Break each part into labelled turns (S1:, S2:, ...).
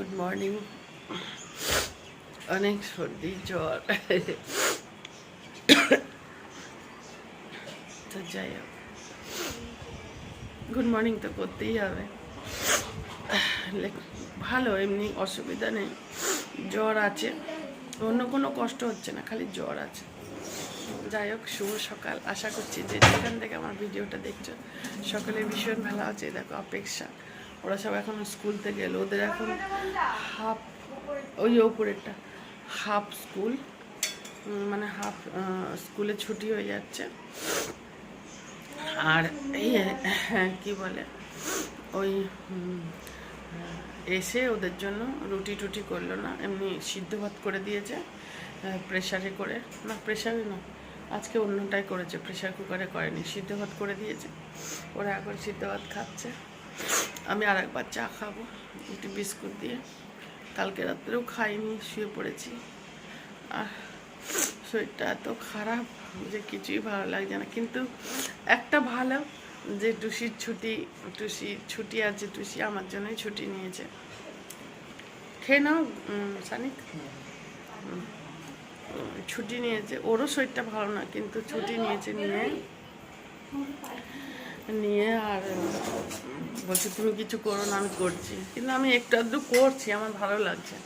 S1: Good morning অনেক সর্দি জ্বর তো যাই হোক গুড মর্নিং তো করতেই হবে ভালো এমনি অসুবিধা নেই জ্বর আছে অন্য কোনো কষ্ট হচ্ছে না খালি জ্বর আছে যাই হোক শুভ সকাল আশা করছি যে যেখান থেকে আমার ভিডিওটা দেখছ সকলে ভীষণ ভালো আছে দেখো অপেক্ষা ওরা সব এখন স্কুল থেকে এলো। ওদের এখন হাফ ওই ওপরেরটা হাফ স্কুল মানে হাফ স্কুলে ছুটি হয়ে যাচ্ছে। আর হ্যাঁ, কি বলে ওই এসে ওদের জন্য রুটি টুটি করল না এমনি সিদ্ধ ভাত করে দিয়েছে প্রেশারে করে। না প্রেশারে না আজকে অন্যটাই করেছে প্রেশার কুকারে করেনি সিদ্ধ ভাত করে দিয়েছে। ওরা এখন সিদ্ধ ভাত খাচ্ছে। আমি আর একবার চা খাব একটু বিস্কুট দিয়ে। কালকে রাত্রেও খাইনি, শুয়ে পড়েছি। আর শরীরটা এত খারাপ যে কিছুই ভালো লাগছে না। কিন্তু একটা ভালো যে টুসির ছুটি টুসির ছুটি আছে টুসি আমার জন্যই ছুটি নিয়েছে। খেয়ে নাও সানিক। ছুটি নিয়েছে। ওরও শরীরটা ভালো না, কিন্তু ছুটি নিয়েছে নিয়ে। নিয়ে আর বলছে, তুমি কিছু করো না, আমি করছি। কিন্তু আমি একটু আধটু করছি, আমার ভালো লাগছে।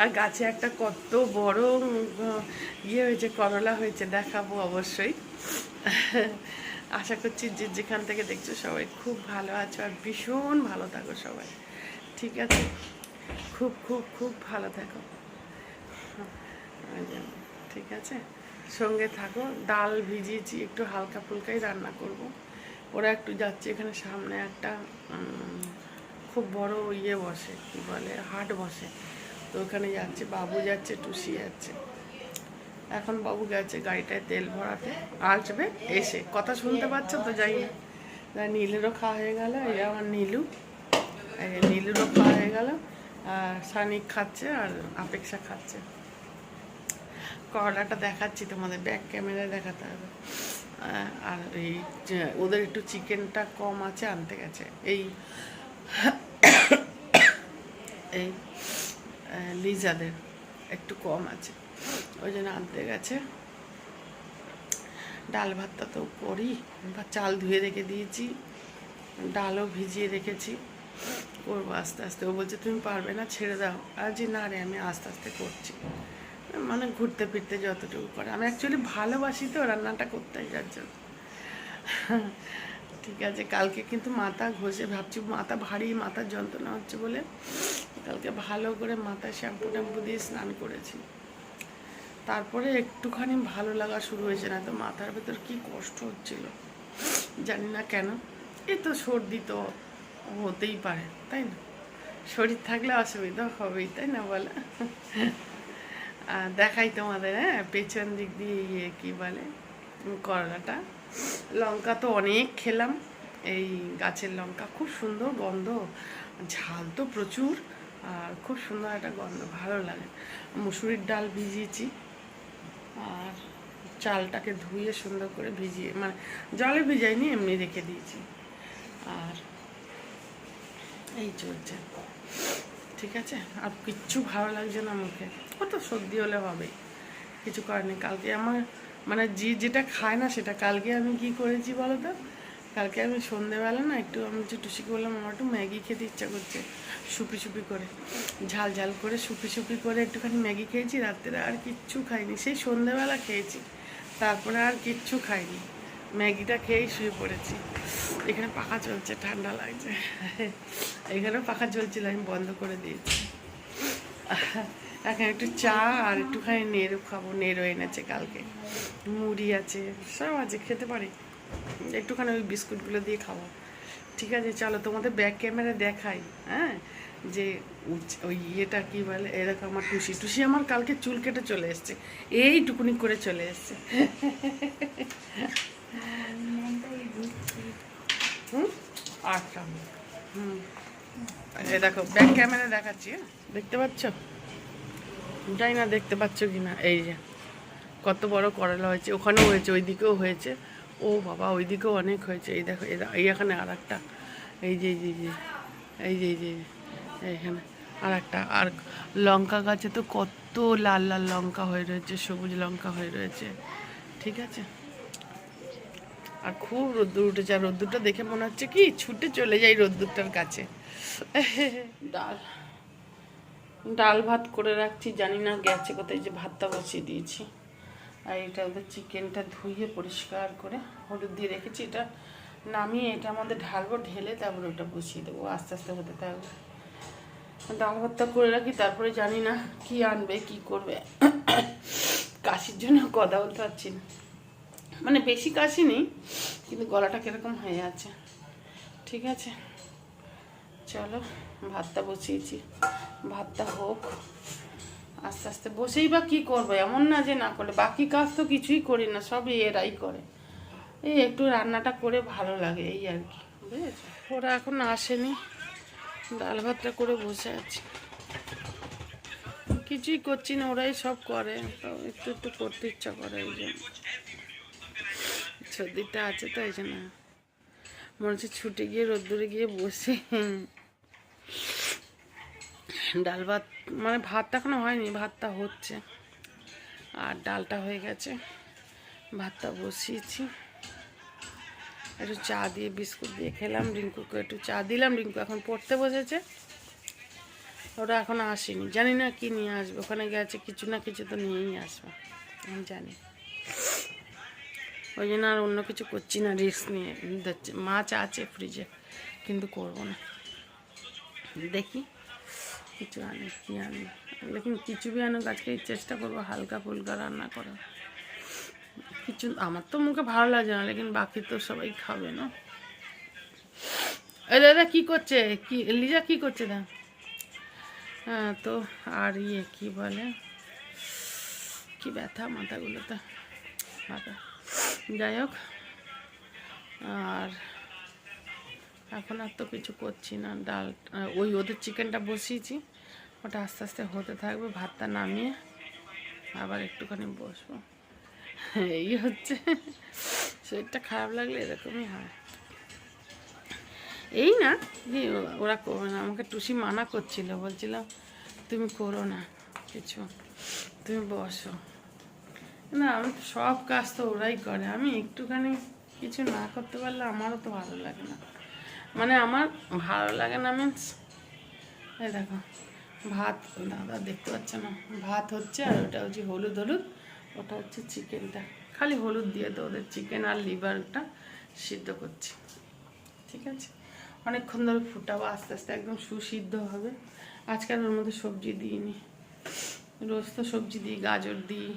S1: আর গাছে একটা কত বড় ইয়ে হয়েছে, করলা হয়েছে, দেখাবো অবশ্যই। আশা করছি যে যেখান থেকে দেখছ সবাই খুব ভালো আছো আর ভীষণ ভালো থাকো সবাই। ঠিক আছে? খুব খুব খুব ভালো থাকো। ঠিক আছে? সঙ্গে থাকো, ডাল ভিজিয়েছি, একটু হালকা ফুলকাই রান্না করব। ওরা একটু যাচ্ছে এখানে সামনে একটা খুব বড় ইয়ে বসে, কি বলে, হাট বসে। তো ওখানে যাচ্ছে, বাবু যাচ্ছে, টুসি যাচ্ছে। এখন বাবু গেছে গাড়িটায় তেল ভরাতে, আসবে, এসে। কথা শুনতে পাচ্ছ তো? যাই না, নীলেরও খাওয়া হয়ে গেল, এই আমার নীলু। নীলুরও খাওয়া হয়ে গেল, আর সানিক খাচ্ছে আর আপেক্ষা খাচ্ছে। করলাটা দেখাচ্ছি তোমাদের ব্যাক ক্যামেরায় দেখাতে হবে। আর এই ওদের একটু চিকেনটা কম আছে, আনতে গেছে। এই এই লিজাদের একটু কম আছে। ওই জন্য আনতে গেছে। ডাল ভাতটা তো করি, বা চাল ধুয়ে রেখে দিয়েছি, ডালও ভিজিয়ে রেখেছি। করব আস্তে আস্তে। ও বলছে, তুমি পারবে না, ছেড়ে দাও। আর যে না রে, আমি আস্তে আস্তে করছি। মানে ঘুরতে ফিরতে যতটুকু করে আমি অ্যাকচুয়ালি ভালোবাসি তো রান্নাটা করতে যার জন্য। ঠিক আছে, কালকে কিন্তু মাথা ঘষে ভাবছি, মাথা ভারী মাথার যন্ত্রণা হচ্ছে বলে কালকে ভালো করে মাথায় শ্যাম্পু ট্যাম্পু দিয়ে স্নান করেছি। তারপরে একটুখানি ভালো লাগা শুরু হয়েছে, না তো মাথার ভেতর কি কষ্ট হচ্ছিল, জানি না কেন। এ তো সর্দি তো হতেই পারে, তাই না? শরীর থাকলে অসুবিধা হবেই, তাই না বলে? দেখাই তোমাদের হ্যাঁ পেছন দিক দিয়ে ইয়ে কী বলে, করলাটা। লঙ্কা তো অনেক খেলাম, এই গাছের লঙ্কা খুব সুন্দর গন্ধ, ঝাল তো প্রচুর, আর খুব সুন্দর একটা গন্ধ, ভালো লাগে। মুসুরির ডাল ভিজিয়েছি, আর চালটাকে ধুয়ে সুন্দর করে ভিজিয়ে মানে জলে ভিজাইনি, এমনি রেখে দিয়েছি। আর এই চলছে। ঠিক আছে? আর কিচ্ছু ভালো লাগছে না মুখে। ও তো সর্দি হলে হবেই কিছু করার নেই। কালকে আমার মানে যে যেটা খায় না সেটা। কালকে আমি কি করেছি বলো তো? কালকে আমি সন্ধেবেলা না একটু আমি যে টুসিকে বললাম আমার একটু ম্যাগি খেতে ইচ্ছা করছে। সুপি সুপি করে, ঝাল ঝাল করে সুপি সুপি করে একটুখানি ম্যাগি খেয়েছি। রাত্রে আর কিচ্ছু খাইনি। সেই সন্ধেবেলা খেয়েছি। তারপরে আর কিচ্ছু খাইনি। ম্যাগিটা খেয়েই শুয়ে পড়েছি। এখানে পাখা চলছে, ঠান্ডা লাগছে। এখানেও পাখা চলছিল, আমি বন্ধ করে দিয়েছি। এখন একটু চা আর একটুখানি নেড়ো খাব। নেড়ো এনেছে কালকে। মুড়ি আছে, সব আছে, খেতে পারি। একটুখানি ওই বিস্কুটগুলো দিয়ে খাব। ঠিক আছে, চলো তোমাদের ব্যাক ক্যামেরা দেখাই হ্যাঁ? যে ওই ইয়েটা কী বলে? এরকম আমার টুসি। টুসি আমার কালকে চুল কেটে চলে এসছে। এইটুকুনি করে চলে এসছে। হুম? আচ্ছা। হুম। এই দেখো ব্যাক ক্যামেরা দেখাচ্ছি হ্যাঁ? দেখতে পাচ্ছ? জানি না দেখতে পাচ্ছ কি না এই যে কত বড় করলা হয়েছে। ওখানেও হয়েছে ওইদিকেও হয়েছে। ও বাবা ওইদিকেও অনেক হয়েছে। এই দেখো এই এখানে আর একটা এই যে এই যে এই যে এই যে এই যে এইখানে আর একটা আর লঙ্কা গাছে তো কত লাল লাল লঙ্কা হয়ে রয়েছে সবুজ লঙ্কা হয়ে রয়েছে। ঠিক আছে? আর খুব রোদ্দুর উঠেছে, আর রোদ্দুরটা দেখে মনে হচ্ছে কি ছুটে চলে যাই রোদ্দুরটার কাছে। ডাল ডাল ভাত করে রাখছি, জানি না গেছে কোথায়, যে ভাতটা বসিয়ে দিয়েছি। আর এটা ওদের চিকেনটা ধুয়ে পরিষ্কার করে হলুদ দিয়ে রেখেছি, এটা নামিয়ে এটা আমাদের ঢালবো, ঢেলে তারপরে ওটা বসিয়ে দেবো, আস্তে আস্তে হতে থাকবে। ডাল ভাতটা করে রাখি, তারপরে জানি না কি আনবে, কি করবে। কাশির জন্য কথা বলতে পারছি না। মানে বেশি কাশি নেই, কিন্তু গলাটা কীরকম হয়ে আছে। ঠিক আছে? চলো, ভাতটা বসিয়েছি। ভাতটা হোক, আস্তে আস্তে। বসেই বা কী করব? এমন না যে না করলে। বাকি কাজ তো কিছুই করি না, সবই এরাই করে। এই একটু রান্নাটা করে ভালো লাগে, এই আর কি। বুঝেছ? ওরা এখন আসেনি। ডাল ভাতটা করে বসে আছি। কিছুই করছি না, ওরাই সব করে। একটু একটু করতে ইচ্ছা করে, এই জন্য। সর্দিটা আছে তো এই জন্য। মনে হচ্ছে ছুটে গিয়ে রোদ্দুরে গিয়ে বসে। ডাল ভাত মানে ভাতটা এখনও হয়নি, ভাতটা হচ্ছে। আর ডালটা হয়ে গেছে। ভাতটা বসিয়েছি। একটু চা দিয়ে, বিস্কুট দিয়ে খেলাম, রিঙ্কুকে একটু চা দিলাম। রিঙ্কু এখন পড়তে বসেছে। ওরা এখন আসেনি। জানি না কি নিয়ে আসবে। ওখানে গেছে, কিছু না কিছু তো নিয়েই আসবে। আমি জানি। ওই জন্য আর অন্য কিছু করছি না রিস্ক নিয়ে মাছ আছে ফ্রিজে কিন্তু করব না। দেখি কিছু আনি, কি আনি। লেকিন কিছু বি আনুক, আজকে চেষ্টা করব হালকা ফুলকা রান্না করা কিছু, আমার তো মুখে ভালো লাগে না, লেকিন বাকি তো সবাই খাবে, না? এই দাদা, কী করছে? কি, লিজা কি করছে দা হ্যাঁ তো আর ইয়ে কী বলে? কি ব্যথা মাথাগুলোতে। মাথা যাই হোক। আর এখন আর তো কিছু করছি না। ডাল, ওই ওদের চিকেনটা বসিয়েছি। ওটা আস্তে আস্তে হতে থাকবে, ভাতটা নামিয়ে আবার একটুখানি বসবো। এই হচ্ছে। শরীরটা খারাপ লাগলে এরকমই হয়। এই না যে ওরা করবে না আমাকে টুসি মানা করছিল। বলছিলাম তুমি করো না কিছু। তুমি বসো। না সব কাজ তো ওরাই করে। আমি একটুখানি কিছু না করতে পারলে আমারও তো ভালো লাগে না। মানে আমার ভালো লাগে না মিন্স এই দেখো, ভাত, দাদা দেখতে পাচ্ছে না। ভাত হচ্ছে আর ওটা হচ্ছে হলুদ হলুদ, ওটা হচ্ছে চিকেনটা। খালি হলুদ দিয়ে তো ওদের চিকেন আর লিভারটা সিদ্ধ করছি। ঠিক আছে? অনেকক্ষণ ধরে ফুটাবো, আস্তে আস্তে একদম সুসিদ্ধ হবে। আজকাল ওর মধ্যে সবজি দিইনি। রোজ তো সবজি দিই, গাজর দিই।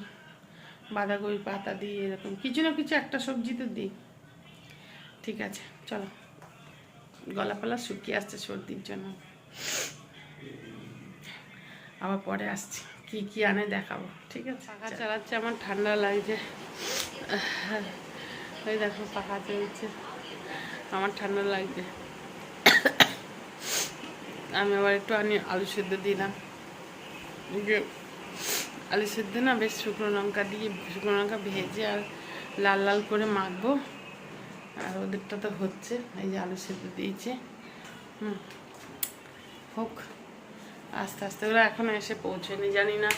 S1: বাঁধাকপি পাতা দিই এরকম কিছু না কিছু একটা সবজি তো দিই। ঠিক আছে চলো। গলা পালা শুকিয়ে আসছে সর্দির জন্য। আবার পরে আসছি কি কি আনে দেখাবো ঠিক আছে? পাখা চালাচ্ছে আমার ঠান্ডা লাগছে। ওই দেখো পাখা চলছে আমার ঠান্ডা লাগছে। আমি আবার একটু আনি আলু সেদ্ধ দিলাম। আলু সেদ্ধ না, বেশ শুকনো লঙ্কা দিয়ে, শুকনো লঙ্কা ভেজে আর লাল লাল করে মাখবো। আর ওদেরটা তো হচ্ছে, এই যে আলু সেদ্ধ দিয়েছে। হুম, হোক, আস্তে আস্তে ওরা এখনও এসে পৌঁছয়নি, জানি না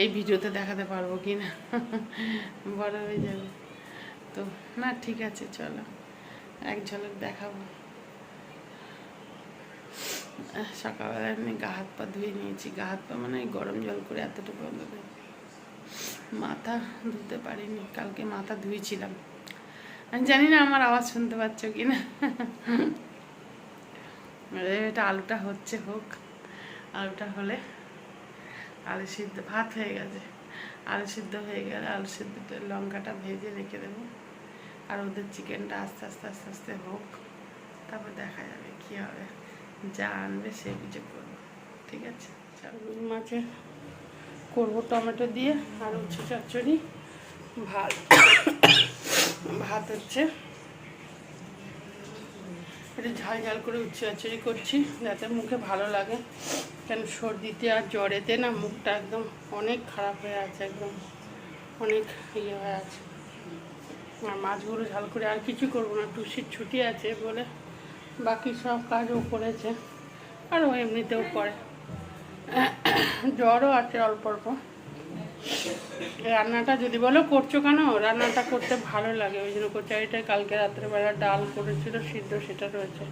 S1: এই ভিডিওতে দেখাতে পারব কি না বড় হয়ে যাবে। তো না, ঠিক আছে, চলো। এক ঝলক দেখাবো। সকালবেলা আমি গা হাত পা ধুয়ে নিয়েছি। গা হাত পা মানে গরম জল করে এতটুকু অন্তত মাথা ধুতে পারিনি। কালকে মাথা ধুয়েছিলাম। আমি জানি না আমার আওয়াজ শুনতে পাচ্ছ কি না এটা আলুটা হচ্ছে হোক। আলুটা হলে আলু সিদ্ধ, ভাত হয়ে গেছে। আলু সিদ্ধ হয়ে গেলে আলু সিদ্ধটা লঙ্কাটা ভেজে রেখে দেবো। আর ওদের চিকেনটা আস্তে আস্তে আস্তে আস্তে হোক। তারপর দেখা যাবে কী হবে। যা আনবে সে বুঝে করব। ঠিক আছে? রুই মাছের করব টমেটো দিয়ে আর উচ্ছে চচ্চড়ি। ভাত। ভাত হচ্ছে একটু ঝাল ঝাল করে উচ্ছে চচ্চড়ি করছি যাতে মুখে ভালো লাগে। কেন সর্দিতে আর জ্বরেতে না মুখটা একদম অনেক খারাপ হয়ে আছে, একদম অনেক ইয়ে হয়ে আছে। আর মাছগুলো ঝাল করে আর কিছু করব না টুসির ছুটি আছে বলে বাকি সব কাজও করেছে। আর ও এমনিতেও করে। জ্বরও আছে অল্প অল্প। রান্নাটা যদি বলো করছ কেন? রান্নাটা করতে ভালো লাগে। ওই জন্য করছি। আর এটা কালকে রাত্রেবেলা ডাল করেছিল, সিদ্ধ সেটা রয়েছে।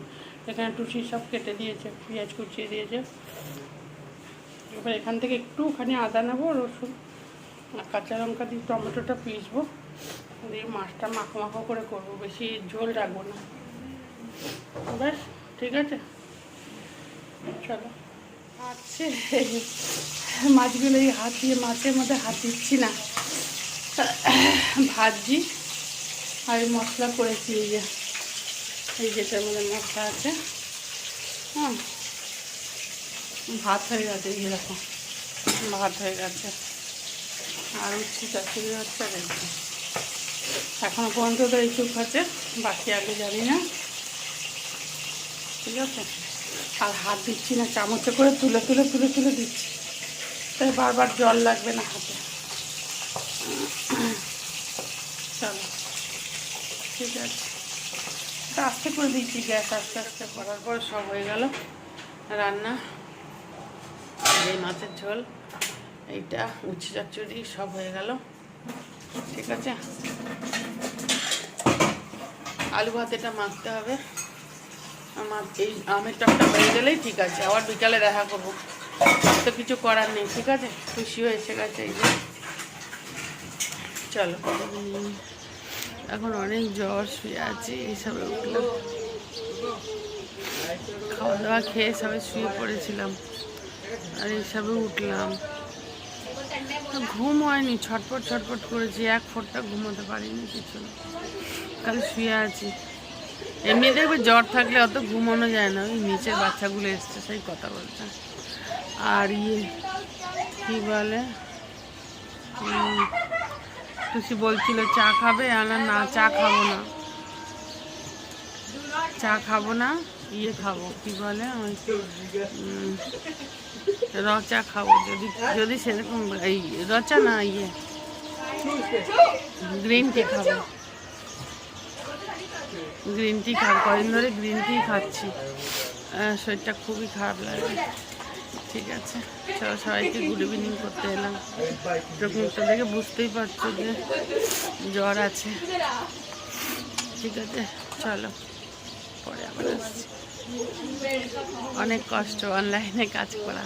S1: এখানে টুসি সব কেটে দিয়েছে, পেঁয়াজ কুচিয়ে দিয়েছে। এবার এখান থেকে একটুখানি আদা নেব, রসুন আর কাঁচা লঙ্কা দিয়ে টমেটোটা পিসবো দিয়ে মাছটা মাখো মাখো করে করব। বেশি ঝোল রাখব না। ব্যাস ঠিক আছে। চলো। আচ্ছা মাছগুলো এই হাত দিয়ে, মাছের মধ্যে হাত দিচ্ছি না। ভাজি আর মশলা করেছি এই যে। এই যেটার মধ্যে মশলা আছে। হ্যাঁ। ভাত হয়ে গেছে, এই রকম ভাত হয়ে গেছে। আর উচ্ছি চচ্চড়ি হচ্ছে আর এই যে। এখনও পর্যন্ত তো এইটুক আছে, বাকি আগে জানি না। ঠিক আছে? আর হাত দিচ্ছি না, চামচে করে তুলে তুলে তুলে তুলে দিচ্ছি। তাই বারবার জল লাগবে না হাতে। চলো, ঠিক আছে। আস্তে করে দিচ্ছি গ্যাস, আস্তে আস্তে করার পর সব হয়ে গেল। রান্না, এই মাছের ঝোল, এইটা উচ্ছে চচ্চড়ি, সব হয়ে গেল। ঠিক আছে? আলু ভাত এটা মাখতে হবে। আমার এই আমের টকটা হয়ে গেলেই ঠিক আছে, আবার বিকালে দেখা করব। তো কিছু করার নেই, ঠিক আছে? খুশিও এসে গেছে এই যে। চলো। এখন অনেক জ্বর শুয়ে আছি, এইসবে উঠলাম। খাওয়া দাওয়া খেয়ে সবাই শুয়ে পড়েছিলাম, আর এইসবে উঠলাম। ঘুম হয়নি, ছটপট ছটপট করেছি, এক ফোঁটটা ঘুমোতে পারিনি কিছু। কাল শুয়ে আছি। এমনি দেখবে জ্বর থাকলে অত ঘুমানো যায় না ওই নিচের বাচ্চাগুলো এসছে সেই কথা বলছে। আর ইয়ে কি বলে? টুসি বলছিল চা খাবে? আলা না চা খাব না। চা খাব না ইয়ে খাব। কি বলে? ওই উম, র চা খাব? যদি যদি সেরকম এই র চা না ইয়ে গ্রিন টি খাব। গ্রিন টি খাব। কদিন ধরে গ্রিন টি খাচ্ছি। শরীরটা খুবই খারাপ লাগে ঠিক আছে। চলো সবাইকে গুড ইভিনিং করতে এলাম। মুখটা দেখে বুঝতেই পারছ যে জ্বর আছে। ঠিক আছে, চলো। পরে আবার আসছি। অনেক কষ্ট অনলাইনে কাজ করা।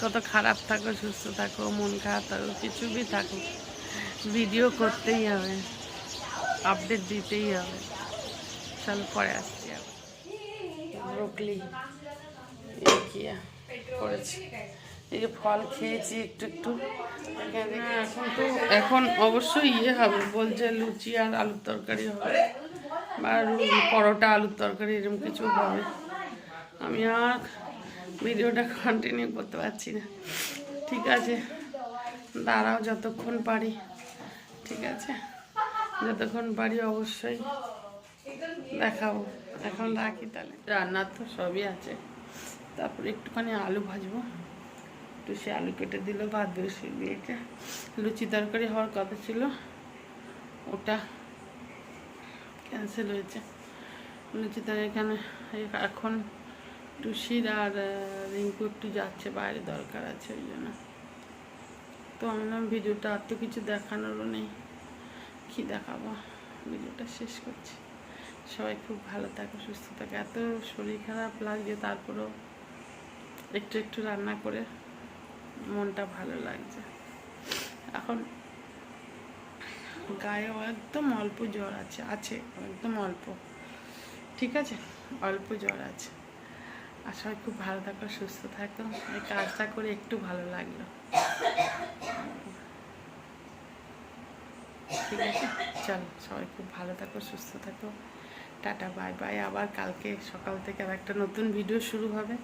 S1: কত খারাপ থাকো, সুস্থ থাকো, মন খারাপ থাকো, কিছু বি থাকো ভিডিও করতেই হবে। আপডেট দিতেই হবে। চলো পরে আসছি ব্রোকলি করেছি? এই যে ফল খেয়েছি একটু একটু। এখন তো এখন অবশ্যই ইয়ে হবে বলছে লুচি আর আলুর তরকারি হবে। বা পরোটা আলুর তরকারি এরকম কিছু হবে। আমি আর ভিডিওটা কন্টিনিউ করতে পারছি না। ঠিক আছে দাঁড়াও যতক্ষণ পারি। ঠিক আছে। যতক্ষণ বাড়ি অবশ্যই দেখাবো। এখন রাখি তাহলে। রান্নার তো সবই আছে। তারপরে একটুখানি আলু ভাজবো। একটু সে আলু কেটে দিল, ভাত বসিয়ে দিয়েছে। লুচি তরকারি হওয়ার কথা ছিল। ওটা ক্যান্সেল হয়েছে। লুচি তরকারি এখানে, এখন টুসির আর রিঙ্কু একটু যাচ্ছে, বাইরে দরকার আছে ওই জন্য। তো আমি ভিডিওটা আর তো কিছু দেখানোরও নেই। কী দেখাবো? ভিডিওটা শেষ করছি। সবাই খুব ভালো থাকো, সুস্থ থাকো। এত শরীর খারাপ লাগছে, তারপরেও একটু একটু রান্না করে মনটা ভালো লাগছে। এখন গায়েও একদম অল্প জ্বর আছে আছে, একদম অল্প। ঠিক আছে? অল্প জ্বর আছে। আর সবাই খুব ভালো থাকো, সুস্থ থাকো। এই কাজটা করে একটু ভালো লাগল। ঠিক আছে চল, সবাই খুব ভালো থাকো, সুস্থ থাকো। Tata, bye bye. আবার কালকে সকাল থেকে আর একটা নতুন ভিডিও শুরু হবে।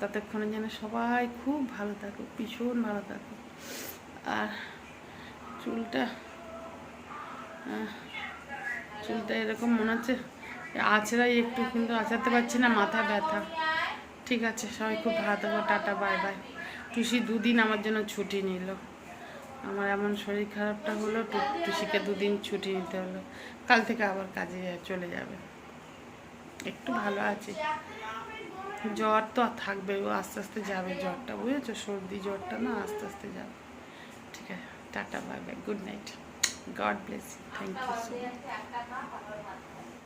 S1: ততক্ষণে যেন সবাই খুব ভালো থাকো ভীষণ ভালো থাকো আর চুলটা চুলটা এরকম মনে হচ্ছে, আছড়াই একটু, কিন্তু আছাতে পারছি না, মাথা ব্যথা। ঠিক আছে, সবাই খুব ভালো থাকো, টাটা, বাই বাই। টুসি দুদিন আমার জন্য ছুটি নিল। আমার এমন শরীর খারাপটা হলো টুসিকে দুদিন ছুটি নিতে হলো। কাল থেকে আবার কাজে চলে যাবে। একটু ভালো আছি। জ্বর তো আর থাকবে, ও আস্তে আস্তে যাবে জ্বরটা, বুঝেছ? সর্দি জ্বরটা না আস্তে আস্তে যাবে। ঠিক আছে, tata, bye bye, good night. God bless you, thank you so much.